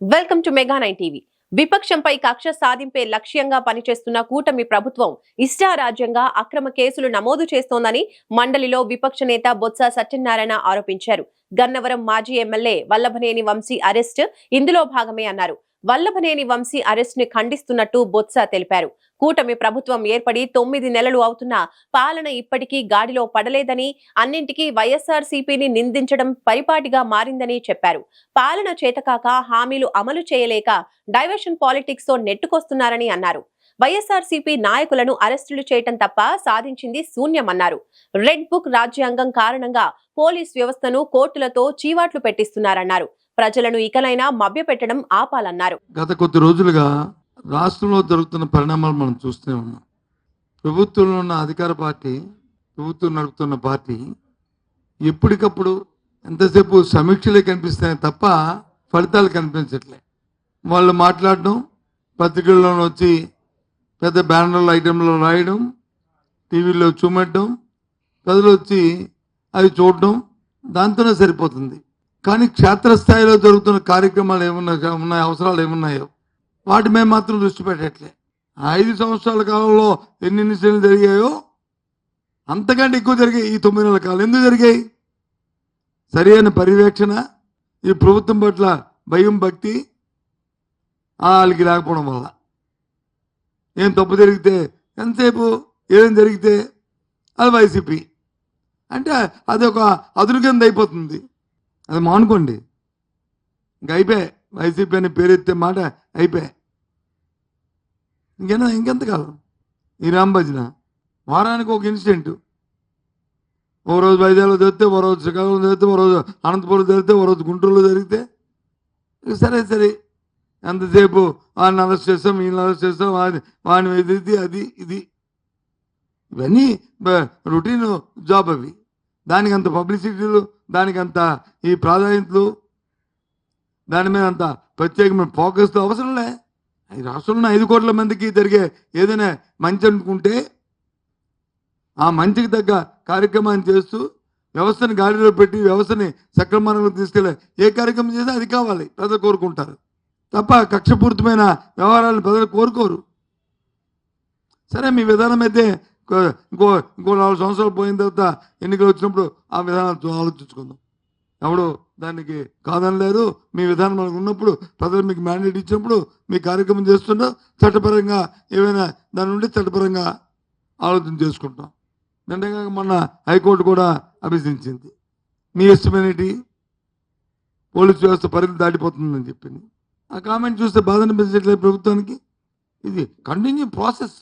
Welcome to mega nine TV. విపక్షంపై కక్ష సాధింపే లక్ష్యంగా పనిచేస్తున్న కూటమి ప్రభుత్వం ఇష్టారాజ్యంగా అక్రమ కేసులు నమోదు చేస్తోందని మండలిలో విపక్ష నేత బొత్స సత్యనారాయణ ఆరోపించారు. గన్నవరం మాజీ ఎమ్మెల్యే వల్లభనేని వంశీ అరెస్ట్. ఇందులో భాగమే అన్నారు. వల్లభనేని వంశీ అరెస్ట్ని ఖండిస్తున్నట్టు బొత్స తెలిపారు. కూటమి ప్రభుత్వం ఏర్పడి తొమ్మిది నెలలు అవుతున్నా పాలన ఇప్పటికీ గాడిలో పడలేదని అన్నింటికీ వైఎస్ఆర్ సిపిని నిందించడం పరిపాటిగా మారిందని చెప్పారు. పాలన చేతకాక హామీలు అమలు చేయలేక డైవర్షన్ పాలిటిక్స్తో నెట్టుకొస్తున్నారని అన్నారు. వైఎస్ఆర్సీపీ నాయకులను అరెస్టులు చేయటం తప్ప సాధించింది శూన్యమన్నారు. రెడ్ బుక్ రాజ్యాంగం కారణంగా పోలీస్ వ్యవస్థను కోర్టులతో చీవాట్లు పెట్టిస్తున్నారన్నారు. ప్రజలను ఇకనైనా మభ్యపెట్టడం ఆపాలన్నారు. గత కొద్ది రోజులుగా రాష్ట్రంలో జరుగుతున్న పరిణామాలు మనం చూస్తూనే ఉన్నాం. ప్రభుత్వంలో ఉన్న అధికార పార్టీ ప్రభుత్వం నడుపుతున్న పార్టీ ఎప్పటికప్పుడు ఎంతసేపు సమీక్షలే కనిపిస్తాయి తప్ప ఫలితాలు కనిపించట్లే. వాళ్ళు మాట్లాడడం పత్రికల్లో వచ్చి పెద్ద బ్యానర్ల ఐటెంలో రాయడం టీవీలో చూపెట్టడం ప్రజలు వచ్చి అవి చూడడం దాంతోనే సరిపోతుంది. కానీ క్షేత్రస్థాయిలో జరుగుతున్న కార్యక్రమాలు ఏమున్నాయి ఉన్నాయి అవసరాలు ఏమున్నాయో వాటి మేము మాత్రం దృష్టి పెట్టట్లే. ఐదు సంవత్సరాల కాలంలో ఎన్ని ఇన్సిడెంట్లు జరిగాయో అంతకంటే ఎక్కువ జరిగాయి ఈ తొమ్మిది నెలల కాలం. ఎందుకు జరిగాయి? సరి అయిన పర్యవేక్షణ ఈ ప్రభుత్వం పట్ల భయం భక్తి వాళ్ళకి లేకపోవడం వల్ల. ఏం తప్పు జరిగితే ఎంతసేపు ఏం జరిగితే అది వైసీపీ. అంటే అది ఒక అదురు కింద అయిపోతుంది. అది మానుకోండి. ఇంక అయిపోయాయి వైసీపీ అని పేరెత్తే మాట అయిపోయాయి ఇంకేనా? ఇంకెంతకాలం ఈ రామ్ భజన. వారానికి ఒక ఇన్సిడెంట్. ఓ రోజు వైజాగ్లో జరిగితే ఓ రోజు శ్రీకాకుళం జరిగితే ఓ రోజు అనంతపురం జరిగితే ఓ రోజు గుంటూరులో జరిగితే. సరే సరే. ఎంతసేపు వాడిని అరెస్ట్ చేస్తాం వీళ్ళని అరెస్ట్ చేస్తాం వాడి వాడిని ఇది అది ఇది. ఇవన్నీ రొటీన్ జాబ్ అవి. దానికి అంత పబ్లిసిటీలు దానికి అంత ఈ ప్రాధాన్యతలు దాని మీద అంత ప్రత్యేకమైన ఫోకస్తో అవసరంలే ఈ రాష్ట్రంలో ఐదు కోట్ల మందికి జరిగే ఏదైనా మంచి అనుకుంటే ఆ మంచికి తగ్గ కార్యక్రమాన్ని చేస్తూ వ్యవస్థను గాడిలో పెట్టి వ్యవస్థని సక్రమంగా తీసుకెళ్ళే ఏ కార్యక్రమం చేస్తే అది కావాలి. ప్రజలు కోరుకుంటారు. తప్ప కక్షపూరితమైన వ్యవహారాలు ప్రజలు కోరుకోరు. సరే మీ విధానం అయితే ఇంకో- ఇంకో నాలుగు సంవత్సరాలు పోయిన తర్వాత ఎన్నికలు వచ్చినప్పుడు ఆ విధానాలు ఆలోచించుకుందాం. ఎవడు దానికి కాదనలేరు మీ విధానం మనకు ఉన్నప్పుడు ప్రజలు మీకు మ్యాండేట్ ఇచ్చినప్పుడు మీ కార్యక్రమం చేస్తుండో చట్టపరంగా ఏమైనా దాని నుండి చట్టపరంగా ఆలోచన చేసుకుంటాం. నిండగా మొన్న హైకోర్టు కూడా అభ్యసించింది మీ ఇష్టమేనేటి పోలీసు వ్యవస్థ పరిధి దాటిపోతుందని చెప్పింది. ఆ కామెంట్ చూస్తే బాధ అనిపించట్లేదు ప్రభుత్వానికి? ఇది కంటిన్యూ ప్రాసెస్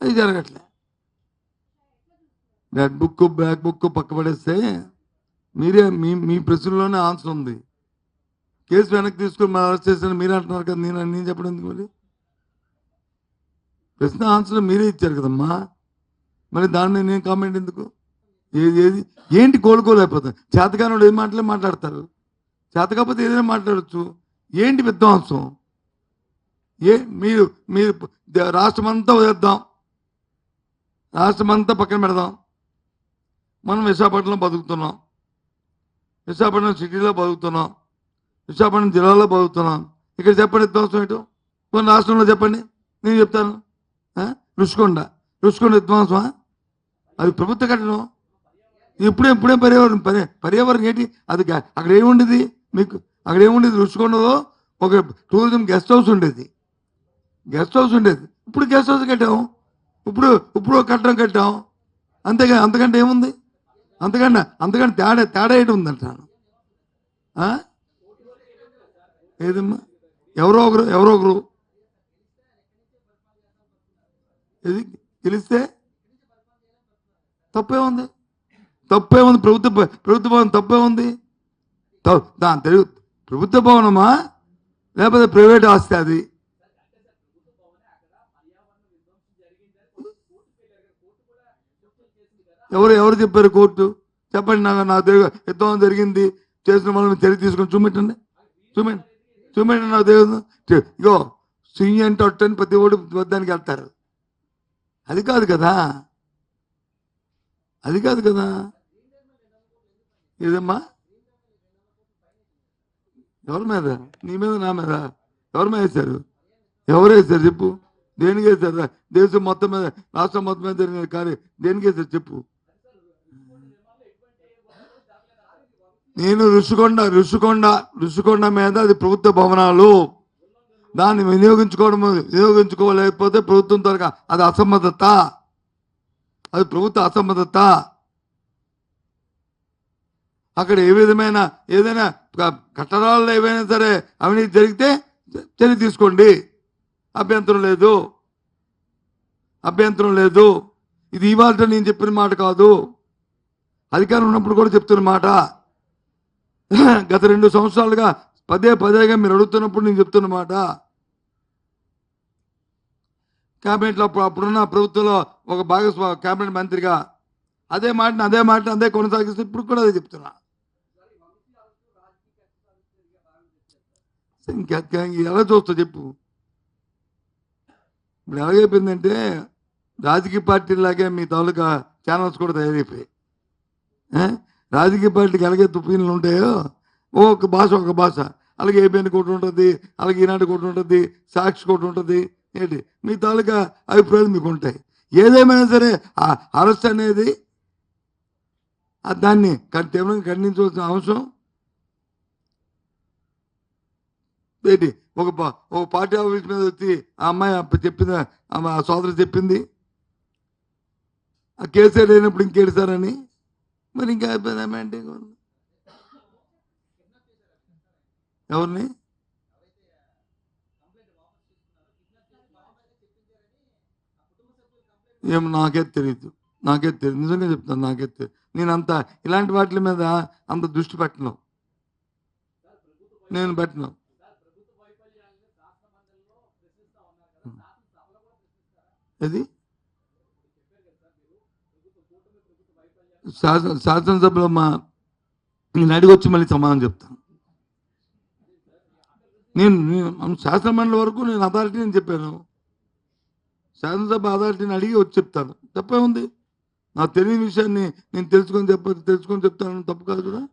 అది జరగట్లే. రెడ్ బుక్ బ్లాక్ బుక్ పక్కపడేస్తే మీరే మీ మీ ప్రశ్నలోనే ఆన్సర్ ఉంది. కేసు వెనక్కి తీసుకొని మనం అరెస్ట్ చేసిన మీరే అంటున్నారు కదా నేను నేను చెప్పడం ఎందుకు మరి? ప్రశ్న ఆన్సర్ మీరే ఇచ్చారు కదమ్మా. మరి దాని మీద నేను కామెంట్ ఎందుకు? ఏది ఏది? ఏంటి కోలుకోలేకపోతుంది చేతకానుడు ఏం మాటలే మాట్లాడతారు? చేత కాకపోతే ఏదైనా మాట్లాడచ్చు. ఏంటి విధ్వంసం? ఏ మీరు మీరు రాష్ట్రమంతా వదిలేద్దాం. రాష్ట్రమంతా పక్కన పెడదాం. మనం విశాఖపట్నంలో బతుకుతున్నాం. విశాఖపట్నం సిటీలో బతుకుతున్నాం. విశాఖపట్నం జిల్లాలో బతుకుతున్నాం. ఇక్కడ చెప్పండి విధ్వంసం ఏంటో? కొన్ని రాష్ట్రంలో చెప్పండి. నేను చెప్తాను. రుషికొండ. రుషికొండ విధ్వంసమా? అది ప్రభుత్వ కట్టడం ఇప్పుడే ఇప్పుడే పర్యావరణం పర్యావరణం ఏంటి? అది అక్కడ ఏముండేది? మీకు అక్కడ ఏముండేది రుషికొండలో ఒక టూరిజం గెస్ట్ హౌస్ ఉండేది. గెస్ట్ హౌస్ ఉండేది. ఇప్పుడు గెస్ట్ హౌస్ కట్టాము ఇప్పుడు ఇప్పుడు కట్టడం కట్టాం. అంతేగా అంతకంటే ఏముంది? అంతకంటే అంతకంటే తేడా తేడా ఏంటి ఉందంటాను ఏదమ్మా? ఎవరో ఒకరు ఎవరో ఒకరు. ఇది గెలిస్తే తప్పే ఉంది. తప్పే ఉంది. ప్రభుత్వ ప్రభుత్వం ప్రభుత్వ తప్పే ఉంది. దాని తెలుగు ప్రభుత్వ భవనమా? లేకపోతే ప్రైవేట్ ఆస్తి అది? ఎవరు ఎవరు చెప్పారు కోర్టు? చెప్పండి నాకు నా దగ్గర యుద్ధం జరిగింది చేసిన వాళ్ళని తెలియ తీసుకొని చూపెట్టండి. చూపెండి చూపెట్టండి నాకు తెలియదు ఇగో సుయ్యి అని ప్రతి ఓడి వద్దానికి వెళ్తారు. అది కాదు కదా. అది కాదు కదా. ఏదమ్మా? ఎవరి మీద? నీ మీద నా మీద? ఎవరి మీద వేశారు? ఎవరు వేశారు చెప్పు. దేనికి వేశారు? దేశం మొత్తం మీద రాష్ట్రం మొత్తం మీద జరిగిన కార్యం దేనికి వేశారు చెప్పు. నేను ఋషికొండ ఋషికొండ ఋషికొండ మీద అది ప్రభుత్వ భవనాలు. దాన్ని వినియోగించుకోవడం వినియోగించుకోలేకపోతే ప్రభుత్వం త్వరగా అది అసమ్మతత. అది ప్రభుత్వ అసమ్మతత. అక్కడ ఏ విధమైన ఏదైనా కట్టడాల్లో ఏవైనా సరే అవినీతి జరిగితే చర్య తీసుకోండి. అభ్యంతరం లేదు. అభ్యంతరం లేదు. ఇది ఇవాళ నేను చెప్పిన మాట కాదు. అధికారం ఉన్నప్పుడు కూడా చెప్తున్న మాట. గత రెండు సంవత్సరాలుగా పదే పదేగా మీరు అడుగుతున్నప్పుడు నేను చెప్తున్న మాట. క్యాబినెట్లో అప్పుడు అప్పుడున్న ప్రభుత్వంలో ఒక భాగస్వా క్యాబినెట్ మంత్రిగా అదే మాటను అదే మాటను అదే కొనసాగిస్తూ ఇప్పుడు కూడా అదే చెప్తున్నా. ఇంకా ఎలా చూస్తావు చెప్పు ఇప్పుడు ఎలాగైపోయిందంటే రాజకీయ పార్టీలాగే మీ తాలూకా ఛానల్స్ కూడా తయారైపోయాయి రాజకీయ పార్టీకి ఎలాగే తుపీన్లు ఉంటాయో ఒక భాష ఒక భాష అలాగే ఏబిఎన్ కోటి ఉంటుంది అలాగే ఈనాడు కోటి ఉంటుంది సాక్షి కోటి ఉంటుంది ఏంటి మీ తాలూకా అభిప్రాయాలు మీకు ఉంటాయి ఏదేమైనా సరే ఆ అరెస్ట్ అనేది దాన్ని తీవ్రంగా ఖండించవలసిన అవసరం ఏంటి? ఒక పా- ఒక పార్టీ ఆఫీస్ మీద వచ్చి ఆ అమ్మాయి అప్ప చెప్పింది ఆమె ఆ సోదరు చెప్పింది? ఆ కేసీఆర్ లేనప్పుడు ఇంకేడుస్తారని మరి ఇంకా అయిపోయింది ఎవరిని? ఏం నాకే తెలియదు నాకే తెలియదు నిజంగా చెప్తాను నాకే తెలియదు నేను అంత ఇలాంటి వాటి మీద అంత దృష్టి పెట్టను. నేను పెట్టను. అది? శాసన శాసనసభలో మా నేను అడిగి వచ్చి మళ్ళీ సమాధానం చెప్తాను. నేను శాసనమండలి వరకు నేను అథారిటీ అని చెప్పాను. శాసనసభ అథారిటీని అడిగి వచ్చి చెప్తాను. తప్పే ఉంది నాకు తెలియని విషయాన్ని నేను తెలుసుకొని చెప్ప తెలుసుకొని చెప్తాను. తప్పు కాదు కదా?